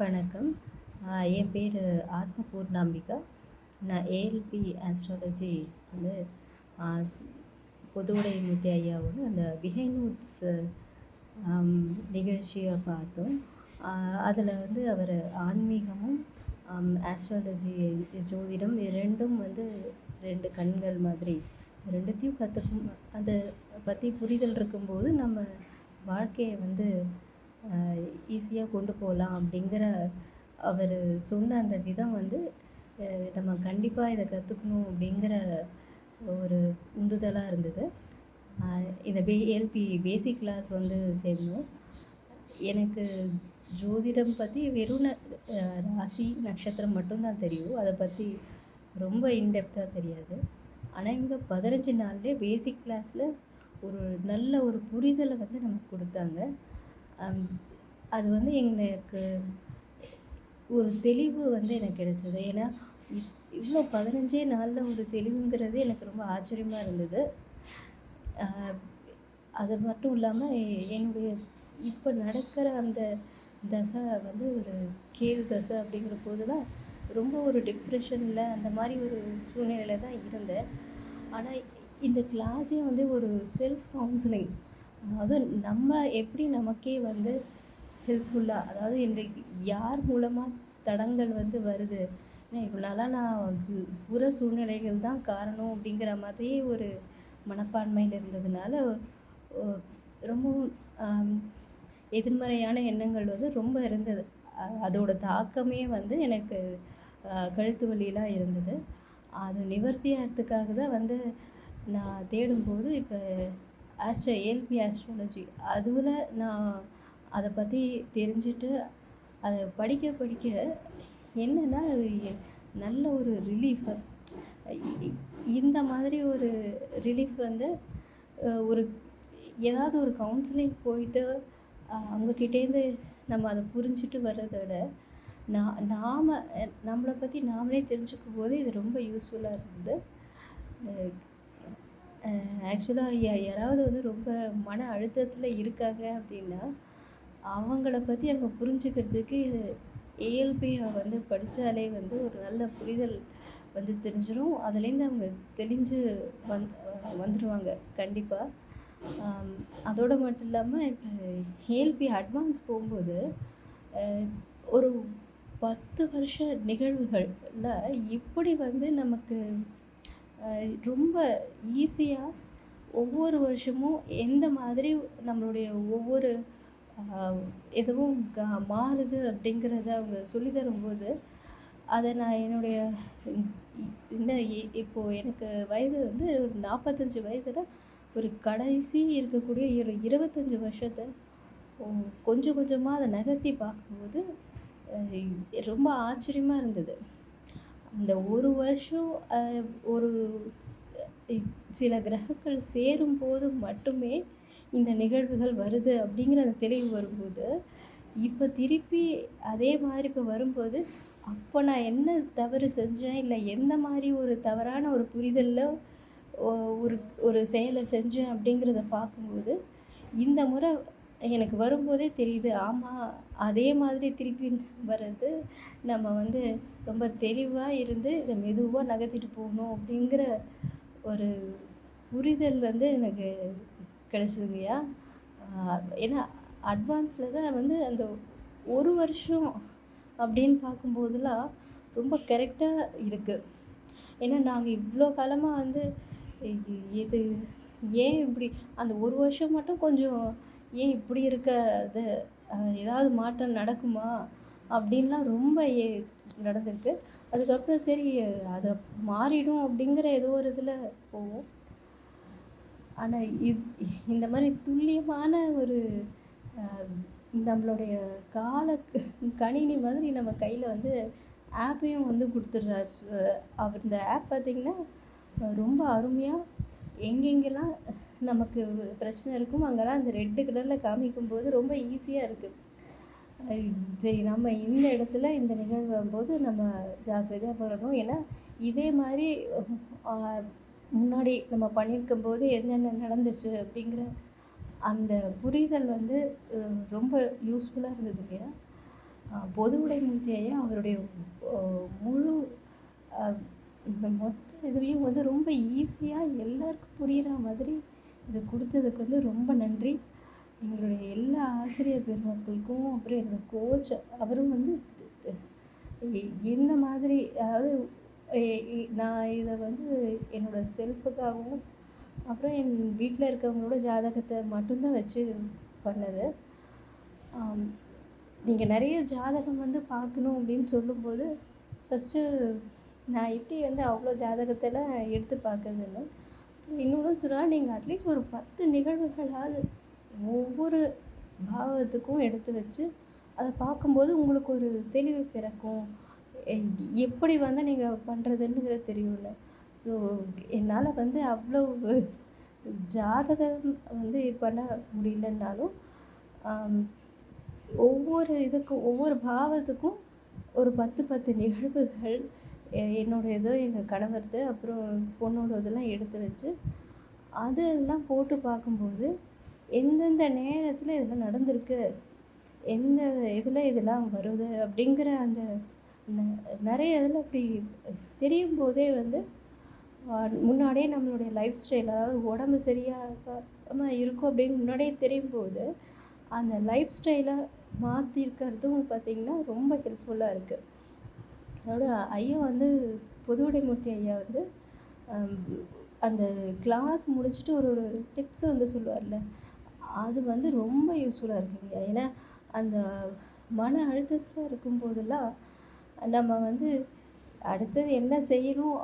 வணக்கம். என் பேர் ஆத்ம பூர்ணாம்பிகா. நான் ஏஎல்பி ஆஸ்ட்ராலஜி வந்து பொதுவுடை மூர்த்தி ஐயாவோட அந்த பிஹைண்ட் நிகழ்ச்சியை பார்த்தோம். அதில் வந்து அவர் ஆன்மீகமும் ஆஸ்ட்ராலஜி ஜோதிடம் ரெண்டும் வந்து ரெண்டு கண்கள் மாதிரி ரெண்டுத்தையும் கற்றுக்கும் அதை பற்றி புரிதல் இருக்கும்போது நம்ம வாழ்க்கையை வந்து ஈஸியாக கொண்டு போகலாம் அப்படிங்கிற அவர் சொன்ன அந்த விதம் வந்து நம்ம கண்டிப்பாக இதை கற்றுக்கணும் அப்படிங்கிற ஒரு உந்துதலாக இருந்தது. இந்த பே ஏஎல்பி பேசிக் கிளாஸ் வந்து சேர்ந்தோம். எனக்கு ஜோதிடம் பற்றி வெறும் ராசி நட்சத்திரம் மட்டும்தான் தெரியும். அதை பற்றி ரொம்ப இன்டெப்த்தாக தெரியாது. ஆனால் இங்கே பதினஞ்சு நாள்லேயே பேசிக் கிளாஸில் ஒரு நல்ல ஒரு புரிதலை வந்து நமக்கு கொடுத்தாங்க. அது வந்து எங்களுக்கு ஒரு தெளிவு வந்து எனக்கு கிடைச்சது. ஏன்னா இவ்வளோ பதினஞ்சே நாளில் ஒரு தெளிவுங்கிறது எனக்கு ரொம்ப ஆச்சரியமாக இருந்தது. அது மட்டும் இல்லாமல் என்னுடைய இப்போ நடக்கிற அந்த தசை வந்து ஒரு கேது தசை அப்படிங்கிற போது தான் ரொம்ப ஒரு டிப்ரெஷனில் அந்த மாதிரி ஒரு சூழ்நிலையில் தான் இருந்தேன். ஆனால் இந்த கிளாஸே வந்து ஒரு செல்ஃப் கவுன்சிலிங் அதாவது நம்ம எப்படி நமக்கே வந்து ஹெல்ப்ஃபுல்லாக அதாவது இன்றைக்கு யார் மூலமாக தடங்கள் வந்து வருது? ஏன்னா இவ்வளோ நாளாக நான் புற சூழ்நிலைகள் தான் காரணம் அப்படிங்கிற மாதிரி ஒரு மனப்பான்மையில் இருந்ததுனால ரொம்பவும் எதிர்மறையான எண்ணங்கள் வந்து ரொம்ப இருந்தது. அதோட தாக்கமே வந்து எனக்கு கழுத்து வலியெலாம் இருந்தது. அது நிவர்த்தியாகிறதுக்காக தான் வந்து நான் தேடும்போது இப்போ ஆஸ்ட்ரோ ஏல்பி ஆஸ்ட்ராலஜி அதுவில் நான் அதை பற்றி தெரிஞ்சுட்டு அதை படிக்க படிக்க என்னென்னா நல்ல ஒரு ரிலீஃபு இந்த மாதிரி ஒரு ரிலீஃப் வந்து ஒரு ஏதாவது ஒரு கவுன்சிலிங் போயிட்டு அவங்கக்கிட்டேருந்து நம்ம அதை புரிஞ்சுட்டு வர்றதை விட நான் நாம் நம்மளை பற்றி நாமளே தெரிஞ்சுக்கும் போது இது ரொம்ப யூஸ்ஃபுல்லாக இருந்தது. ஆக்சுவலாக யா யாராவது வந்து ரொம்ப மன அழுத்தத்தில் இருக்காங்க அப்படின்னா அவங்கள பற்றி அவங்க புரிஞ்சுக்கிறதுக்கு ஏஎல்பியை வந்து படித்தாலே வந்து ஒரு நல்ல புரிதல் வந்து தெரிஞ்சிடும் அதுலேருந்து அவங்க தெளிஞ்சு வந் வந்துடுவாங்க கண்டிப்பாக அதோடு மட்டும் இல்லாமல் இப்போ ஏஎல்பி அட்வான்ஸ் போகும்போது ஒரு பத்து வருஷ நிகழ்வுகளில் இப்படி வந்து நமக்கு ரொம்ப ஈஸியாக ஒவ்வொரு வருஷமும் எந்த மாதிரி நம்மளுடைய ஒவ்வொரு எதுவும் க மாறுது அப்படிங்கிறத அவங்க சொல்லி தரும்போது அதை நான் என்னுடைய இந்த இப்போது எனக்கு வயது வந்து ஒரு நாற்பத்தஞ்சு வயதில் ஒரு கடைசி இருக்கக்கூடிய ஒரு இருபத்தஞ்சி வருஷத்தை கொஞ்சம் கொஞ்சமாக அதை நகர்த்தி பார்க்கும்போது ரொம்ப ஆச்சரியமாக இருந்தது. இந்த ஒரு வருஷம் ஒரு சில கிரகங்கள் சேரும்போது மட்டுமே இந்த நிகழ்வுகள் வருது அப்படிங்கிற அந்த தெளிவு வரும்போது இப்போ திருப்பி அதே மாதிரி இப்போ வரும்போது அப்போ நான் என்ன தவறு செஞ்சேன்? இல்லை எந்த மாதிரி ஒரு தவறான ஒரு புரிதலில் ஒரு ஒரு செயலை செஞ்சேன் அப்படிங்கிறத பார்க்கும்போது இந்த முறை எனக்கு வரும்போதே தெரியுது ஆமாம் அதே மாதிரி திருப்பி வர்றது நம்ம வந்து ரொம்ப தெளிவாக இருந்து இதை மெதுவாக நகர்த்திட்டு போகணும் அப்படிங்கிற ஒரு புரிதல் வந்து எனக்கு கிடச்சிதுங்கய்யா ஏன்னா அட்வான்ஸில் தான் வந்து அந்த ஒரு வருஷம் அப்படின்னு பார்க்கும்போதெல்லாம் ரொம்ப கரெக்டாக இருக்குது ஏன்னா நாங்கள் இவ்வளோ காலமாக வந்து இது ஏன் இப்படி அந்த ஒரு வருஷம் மட்டும் கொஞ்சம் ஏன் இப்படி இருக்க? அது ஏதாவது மாற்றம் நடக்குமா? அப்படின்லாம் ரொம்ப ஏ நடந்திருக்கு. அதுக்கப்புறம் சரி அதை மாறிடும் அப்படிங்கிற ஏதோ ஒரு இதில் போவோம் ஆனால் இது இந்த மாதிரி துல்லியமான ஒரு நம்மளுடைய கால கணினி மாதிரி நம்ம கையில் வந்து ஆப்பையும் வந்து கொடுத்துட்றாரு. அவர் இந்த ஆப் பார்த்திங்கன்னா ரொம்ப அருமையாக எங்கெங்கெல்லாம் நமக்கு பிரச்சனை இருக்கும். அங்கெல்லாம் அந்த ரெட்டு கலரில் காமிக்கும்போது ரொம்ப ஈஸியாக இருக்குது சரி நம்ம இந்த இடத்துல இந்த நிகழ்வு வரும்போது நம்ம ஜாக்கிரதையாக பண்ணணும் ஏன்னா இதே மாதிரி முன்னாடி நம்ம பண்ணியிருக்கும்போது என்னென்ன நடந்துச்சு அப்படிங்கிற அந்த புரிதல் வந்து ரொம்ப யூஸ்ஃபுல்லாக இருந்தது இல்லையா? பொது பொதுவுடை ஐயா அவருடைய முழு இந்த மொத்த இதுவையும் வந்து ரொம்ப ஈஸியாக எல்லாருக்கும் புரிகிற மாதிரி இதை கொடுத்ததுக்கு வந்து ரொம்ப நன்றி. எங்களுடைய எல்லா ஆசிரியர் பெருமக்களுக்கும், அப்புறம் என்னோடய கோச் அவரும் வந்து என்ன மாதிரி அதாவது நான் இதை வந்து என்னோட செல்ஃபுக்காகவும், அப்புறம் என் வீட்டில் இருக்கவங்களோட ஜாதகத்தை மட்டும்தான் வச்சு பண்ணது. நீங்கள் நிறைய ஜாதகம் வந்து பார்க்கணும் அப்படின்னு சொல்லும்போது, ஃபர்ஸ்ட்டு நான் எப்படி வந்து அவ்வளோ ஜாதகத்தெல்லாம் எடுத்து பார்க்கறதில்ல. இன்னொன்று சொன்னால் நீங்கள் அட்லீஸ்ட் ஒரு 10 நிகழ்வுகளாவது ஒவ்வொரு பாவத்துக்கும் எடுத்து வச்சு, அதை பார்க்கும்போது உங்களுக்கு ஒரு தெளிவு பிறக்கும். எப்படி வந்து நீங்கள் பண்ணுறதுங்கிற தெரியும்ல. ஸோ என்னால் வந்து அவ்வளவு ஜாதகம் வந்து பண்ண முடியலன்னாலும், ஒவ்வொரு இதுக்கும் ஒவ்வொரு பாவத்துக்கும் ஒரு 10, 10 நிகழ்வுகள் என்னோடய இதோ எங்கள் கணவரது, அப்புறம் பொண்ணோடதெல்லாம் எடுத்து வச்சு, அதெல்லாம் போட்டு பார்க்கும்போது, எந்தெந்த நேரத்தில் இதெல்லாம் நடந்திருக்கு, எந்த இதில் இதெல்லாம் வருது அப்படிங்கிற அந்த ந இதில் அப்படி அப்படி தெரியும்போதே வந்து, முன்னாடியே நம்மளுடைய லைஃப் ஸ்டைல் அதாவது உடம்பு சரியாகாமல் இருக்கும் அப்படின்னு முன்னாடியே தெரியும்போது, அந்த லைஃப் ஸ்டைலை மாற்றிருக்கிறதும் பார்த்தீங்கன்னா, ரொம்ப ஹெல்ப்ஃபுல்லாக இருக்குது அதோட ஐயா வந்து பொதுவுடை மூர்த்தி ஐயா வந்து, அந்த கிளாஸ் முடிச்சுட்டு ஒரு ஒரு டிப்ஸ் வந்து சொல்லுவார்ல, அது வந்து ரொம்ப யூஸ்ஃபுல்லாக இருக்குங்க. ஏன்னா, அந்த மன அழுத்தத்தில் இருக்கும்போதெல்லாம், நம்ம வந்து அடுத்தது என்ன செய்யணும்